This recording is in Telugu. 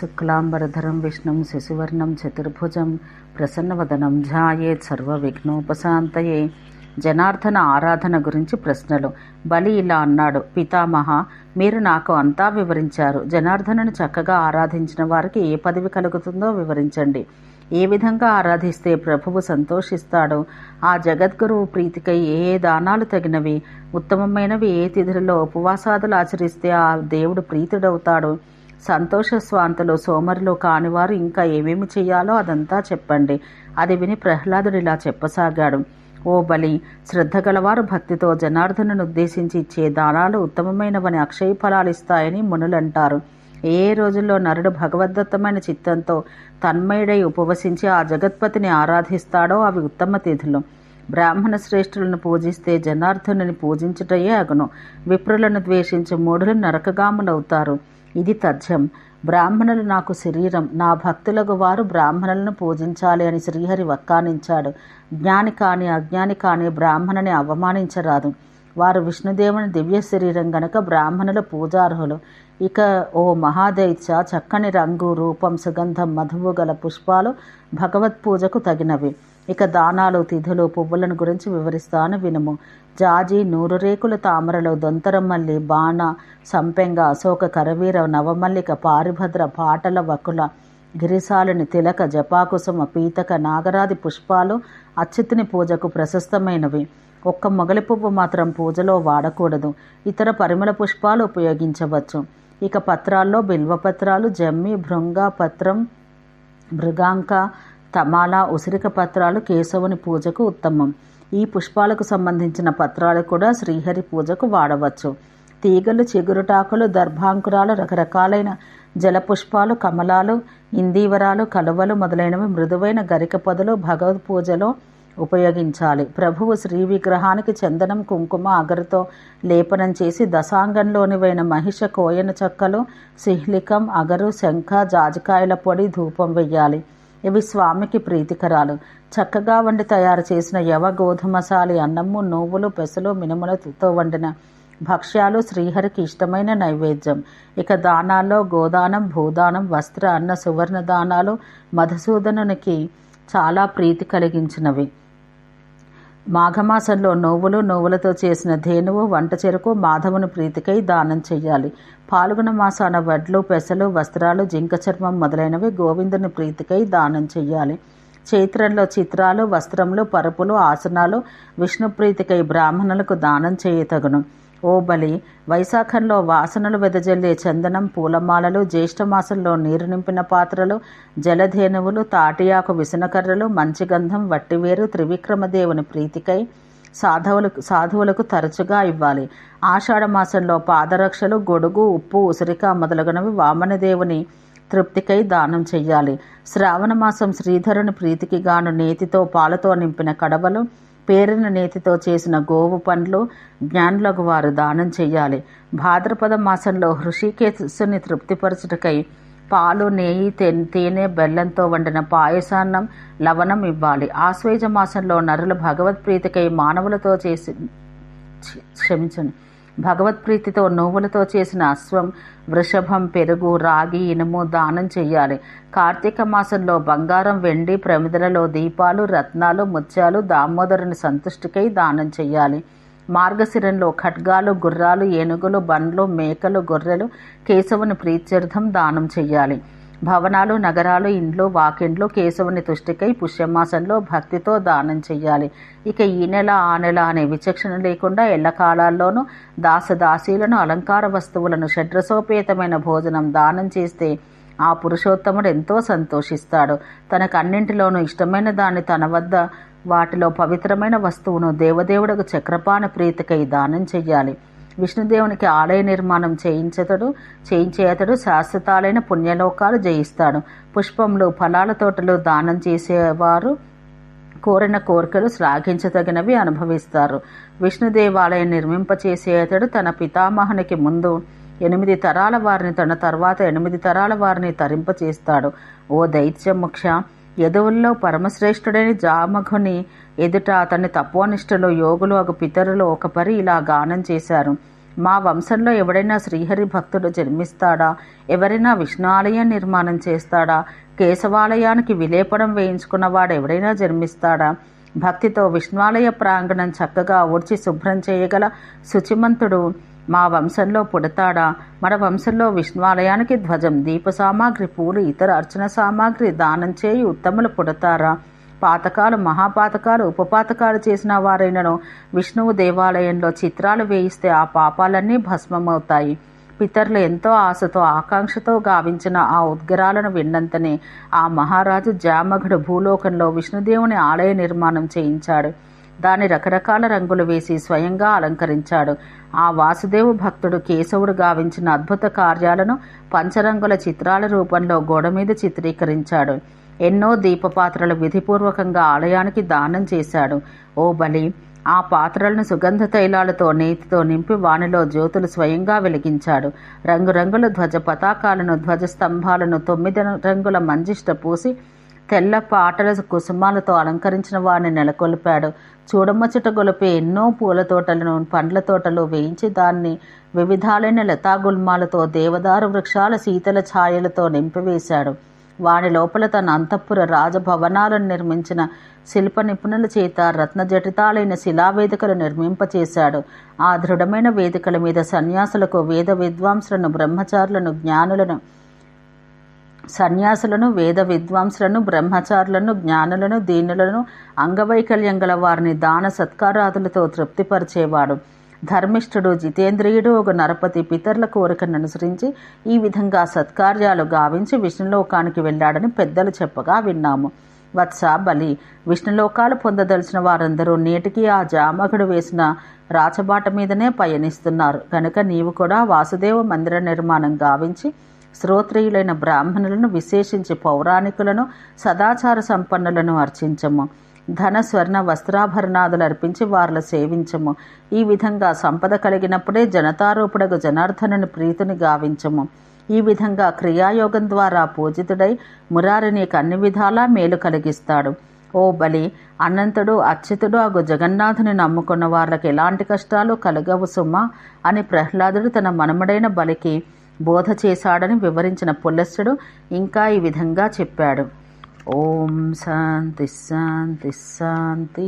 శుక్లాంబరధరం విష్ణుం శశివర్ణం చతుర్భుజం ప్రసన్నవదనం ధ్యాయేత్ సర్వవిఘ్నోపశాంతయే జనార్దన ఆరాధన గురించి ప్రశ్నలు. బలి ఇలా అన్నాడు. పితామహ మీరు నాకు అంతా వివరించారు. జనార్దనను చక్కగా ఆరాధించిన వారికి ఏ పదవి కలుగుతుందో వివరించండి. ఏ విధంగా ఆరాధిస్తే ప్రభువు సంతోషిస్తాడో? ఆ జగద్గురువు ప్రీతికై ఏ ఏ దానాలు తగినవి? ఉత్తమమైనవి ఏ తిథులలో ఉపవాసాదులు ఆచరిస్తే ఆ దేవుడు ప్రీతుడవుతాడు? సంతోష స్వాంతలు సోమరులు కానివారు ఇంకా ఏమేమి చేయాలో అదంతా చెప్పండి. అది విని ప్రహ్లాదుడిలా చెప్పసాగాడు. ఓ బలి శ్రద్ధగలవారు భక్తితో జనార్దనును ఉద్దేశించి ఇచ్చే దానాలు ఉత్తమమైనవని అక్షయ ఫలాలు ఇస్తాయని మునులంటారు. ఏ రోజుల్లో నరుడు భగవద్దత్తమైన చిత్తంతో తన్మయుడై ఉపవసించి ఆ జగత్పతిని ఆరాధిస్తాడో అవి ఉత్తమ తిథులు. బ్రాహ్మణ శ్రేష్ఠులను పూజిస్తే జనార్దనుని పూజించుటయే అగును. విప్రులను ద్వేషించి మూఢులు నరకగాములవుతారు. ఇది తథ్యం. బ్రాహ్మణులు నాకు శరీరం. నా భక్తులకు వారు బ్రాహ్మణులను పూజించాలి అని శ్రీహరి వక్కానించాడు. జ్ఞాని కాని అజ్ఞాని కాని బ్రాహ్మణుని అవమానించరాదు. వారు విష్ణుదేవుని దివ్య శరీరం గనక బ్రాహ్మణుల పూజార్హులు. ఇక ఓ మహాదైత్య చక్కని రంగు రూపం సుగంధం మధువు గల పుష్పాలు భగవత్ పూజకు తగినవి. ఇక దానాలు తిథులు పువ్వులను గురించి వివరిస్తాను వినుము. జాజి నూరు రేకుల తామరలు దొంతరమల్లి బాణ సంపెంగ అశోక కరవీర నవమల్లిక పారిభద్ర పాటల వకుల గిరిసాలని తిలక జపాకుసుమ పీతక నాగరాది పుష్పాలు అచ్యుతుని పూజకు ప్రశస్తమైనవి. ఒక్క మొగలి పువ్వు మాత్రం పూజలో వాడకూడదు. ఇతర పరిమళ పుష్పాలు ఉపయోగించవచ్చు. ఇక పత్రాల్లో బిల్వపత్రాలు జమ్మి భృంగ పత్రం మృగాంక తమాల ఉసిరిక పత్రాలు కేశవుని పూజకు ఉత్తమం. ఈ పుష్పాలకు సంబంధించిన పత్రాలు కూడా శ్రీహరి పూజకు వాడవచ్చు. తీగలు చిగురుటాకులు దర్భాంకురాలు రకరకాలైన జలపుష్పాలు కమలాలు ఇందీవరాలు కలువలు మొదలైనవి మృదువైన గరిక పొదలు భగవద్ పూజలో ఉపయోగించాలి. ప్రభువు శ్రీ విగ్రహానికి చందనం కుంకుమ అగరుతో లేపనం చేసి దశాంగంలోనివైన మహిష కోయన చెక్కలు సిహ్లికం అగరు శంఖ జాజికాయల పొడి ధూపం వెయ్యాలి. ఇవి స్వామికి ప్రీతికరాలు. చక్కగా వండి తయారు చేసిన యవ గోధుమసాలి అన్నము నువ్వులు పెసలు మినుములతో వండిన భక్ష్యాలు శ్రీహరికి ఇష్టమైన నైవేద్యం. ఇక దానాల్లో గోదానం భూదానం వస్త్ర అన్న సువర్ణ దానాలు మధుసూదనునికి చాలా ప్రీతి కలిగించినవి. మాఘమాసంలో నువ్వులు నువ్వులతో చేసిన ధేనువు వంట చెరుకు మాధవుని ప్రీతికై దానం చెయ్యాలి. పాల్గొన మాసాన వడ్లు పెసలు వస్త్రాలు జింక చర్మం మొదలైనవి గోవిందుని ప్రీతికై దానం చెయ్యాలి. చైత్రంలో చిత్రాలు వస్త్రములు పరుపులు ఆసనాలు విష్ణు ప్రీతికై బ్రాహ్మణులకు దానం చేయతగును. ఓ బలి. వైశాఖంలో వాసనలు వెదజల్లే చందనం పూలమాలలు జ్యేష్ఠమాసంలో నీరు నింపిన పాత్రలు జలధేనువులు తాటియాకు విసనకర్రలు మంచిగంధం వట్టివేరు త్రివిక్రమదేవుని ప్రీతికై సాధువులకు సాధువులకు తరచుగా ఇవ్వాలి. ఆషాఢ మాసంలో పాదరక్షలు గొడుగు ఉప్పు ఉసిరిక మొదలగునవి వామనదేవుని తృప్తికై దానం చెయ్యాలి. శ్రావణ మాసం శ్రీధరుని ప్రీతికి గాను నేతితో పాలతో నింపిన కడవలు పేరిన నేతితో చేసిన గోవు పండ్లు జ్ఞానులకు వారు దానం చేయాలి భాద్రపద మాసంలో హృషికేశుని తృప్తిపరచుటకై పాలు నెయ్యి తేనె బెల్లంతో వండిన పాయసాన్నం లవణం ఇవ్వాలి. ఆశ్వేజ మాసంలో నరులు భగవత్ప్రీతికై మానవులతో చేసి క్షమించండి. భగవత్ప్రీతితో నువ్వులతో చేసిన అశ్వం వృషభం పెరుగు రాగి ఇనుము దానం చెయ్యాలి. కార్తీక మాసంలో బంగారం వెండి ప్రమిదలలో దీపాలు రత్నాలు ముత్యాలు దామోదరుని సంతుష్టికై దానం చెయ్యాలి. మార్గశిరంలో ఖడ్గాలు గుర్రాలు ఏనుగులు బండ్లు మేకలు గొర్రెలు కేశవుని ప్రీత్యర్థం దానం చెయ్యాలి. భవనాలు నగరాలు ఇండ్లు వాకిండ్లు కేశవుని తుష్టికై పుష్యమాసంలో భక్తితో దానం చెయ్యాలి. ఇక ఈ నెల ఆ నెల అనే విచక్షణ లేకుండా ఎల్లకాలాల్లోనూ దాసదాసీలను అలంకార వస్తువులను షడ్రసోపేతమైన భోజనం దానం చేస్తే ఆ పురుషోత్తముడు ఎంతో సంతోషిస్తాడు. తనకు అన్నింటిలోనూ ఇష్టమైన దాన్ని తన వద్ద వాటిలో పవిత్రమైన వస్తువును దేవదేవుడకు చక్రపాణ ప్రీతికై దానం చెయ్యాలి. విష్ణుదేవునికి ఆలయ నిర్మాణం చేయించతడు చేయించేతడు శాశ్వతాలైన పుణ్యలోకాలు జయిస్తాడు. పుష్పములు ఫలాల తోటలు దానం చేసేవారు కోరిన కోరికలు శ్లాఘించదగినవి అనుభవిస్తారు. విష్ణుదేవాలయం నిర్మింపచేసేతడు తన పితామహునికి ముందు ఎనిమిది తరాల వారిని తన తర్వాత ఎనిమిది తరాల వారిని తరింపచేస్తాడు. ఓ దైత్యముఖ్య యదువుల్లో పరమశ్రేష్ఠుడైన జామఘుని ఎదుట అతని తపోనిష్టలు యోగులు ఒక పితరులు ఒక పరి ఇలా గానం చేశారు. మా వంశంలో ఎవడైనా శ్రీహరి భక్తుడు జన్మిస్తాడా? ఎవరైనా విష్ణాలయం నిర్మాణం చేస్తాడా? కేశవాలయానికి విలేపడం వేయించుకున్నవాడు ఎవడైనా జన్మిస్తాడా? భక్తితో విష్ణువాలయ ప్రాంగణం చక్కగా ఊడ్చి శుభ్రం చేయగల శుచిమంతుడు మా వంశంలో పుడతాడా? మన వంశంలో విష్ణువాలయానికి ధ్వజం దీప సామాగ్రి పూలు ఇతర అర్చన సామాగ్రి దానం చేయి ఉత్తములు పుడతారా? పాతకాలు మహాపాతకాలు ఉపపాతకాలు చేసిన వారైనను విష్ణువు దేవాలయంలో చిత్రాలు వేయిస్తే ఆ పాపాలన్నీ భస్మమవుతాయి. పితరులు ఎంతో ఆశతో ఆకాంక్షతో గావించిన ఆ ఉద్గరాలను విన్నంతనే ఆ మహారాజు జామఘుడు భూలోకంలో విష్ణుదేవుని ఆలయ నిర్మాణం చేయించాడు. దాని రకరకాల రంగులు వేసి స్వయంగా అలంకరించాడు. ఆ వాసుదేవు భక్తుడు కేశవుడు గావించిన అద్భుత కార్యాలను పంచరంగుల చిత్రాల రూపంలో గోడ మీద చిత్రీకరించాడు. ఎన్నో దీపపాత్రలు విధిపూర్వకంగా ఆలయానికి దానం చేశాడు. ఓ బలి! ఆ పాత్రలను సుగంధ తైలాలతో నేతితో నింపి వానిలో జ్యోతులు స్వయంగా వెలిగించాడు. రంగురంగుల ధ్వజ పతాకాలను ధ్వజ స్తంభాలను తొమ్మిది రంగుల మంజిష్ట పూసి తెల్ల పాటల కుసుమాలతో అలంకరించిన వారిని నెలకొల్పాడు. చూడముచ్చట గొలిపే ఎన్నో పూల తోటలను పండ్ల తోటలు వేయించి దాన్ని వివిధాలైన లతాగుల్మాలతో దేవదారు వృక్షాల శీతల ఛాయలతో నింపివేశాడు. వాని లోపల తన అంతఃపుర రాజభవనాలను నిర్మించిన శిల్ప నిపుణుల చేత రత్నజటితాలైన శిలావేదికలు నిర్మింపచేశాడు. ఆ దృఢమైన వేదికల మీద సన్యాసులకు వేద విద్వాంసులను బ్రహ్మచారులను జ్ఞానులను సన్యాసులను వేద విద్వాంసులను బ్రహ్మచారులను జ్ఞానులను దీనులను అంగవైకల్యం గల వారిని దాన సత్కారాదులతో తృప్తిపరిచేవాడు. ధర్మిష్ఠుడు జితేంద్రియుడు ఒక నరపతి పితరుల కోరికను అనుసరించి ఈ విధంగా సత్కార్యాలు గావించి విష్ణులోకానికి వెళ్ళాడని పెద్దలు చెప్పగా విన్నాము. వత్స బలి. విష్ణులోకాలు పొందదలిచిన వారందరూ నేటికి ఆ జామకుడు వేసిన రాచబాట మీదనే పయనిస్తున్నారు. కనుక నీవు కూడా వాసుదేవ మందిర నిర్మాణం గావించి శ్రోత్రియులైన బ్రాహ్మణులను విశేషించి పౌరాణికులను సదాచార సంపన్నులను అర్చించము. ధన స్వర్ణ వస్త్రాభరణాదులు అర్పించి వారిని సేవించము. ఈ విధంగా సంపద కలిగినప్పుడే జనతారూపుడకు జనార్దనుని ప్రీతిని గావించము. ఈ విధంగా క్రియాయోగం ద్వారా పూజితుడై మురారి నీకు అన్ని విధాలా మేలు కలిగిస్తాడు. ఓ బలి అనంతుడు అచ్యుతుడు అగు జగన్నాథుని నమ్ముకున్న వాళ్ళకి ఎలాంటి కష్టాలు కలగవు సుమా అని ప్రహ్లాదుడు తన మనమడైన బలికి బోధ చేశాడని వివరించిన పుల్లస్సుడు ఇంకా ఈ విధంగా చెప్పాడు. ఓం శాంతి శాంతి శాంతి.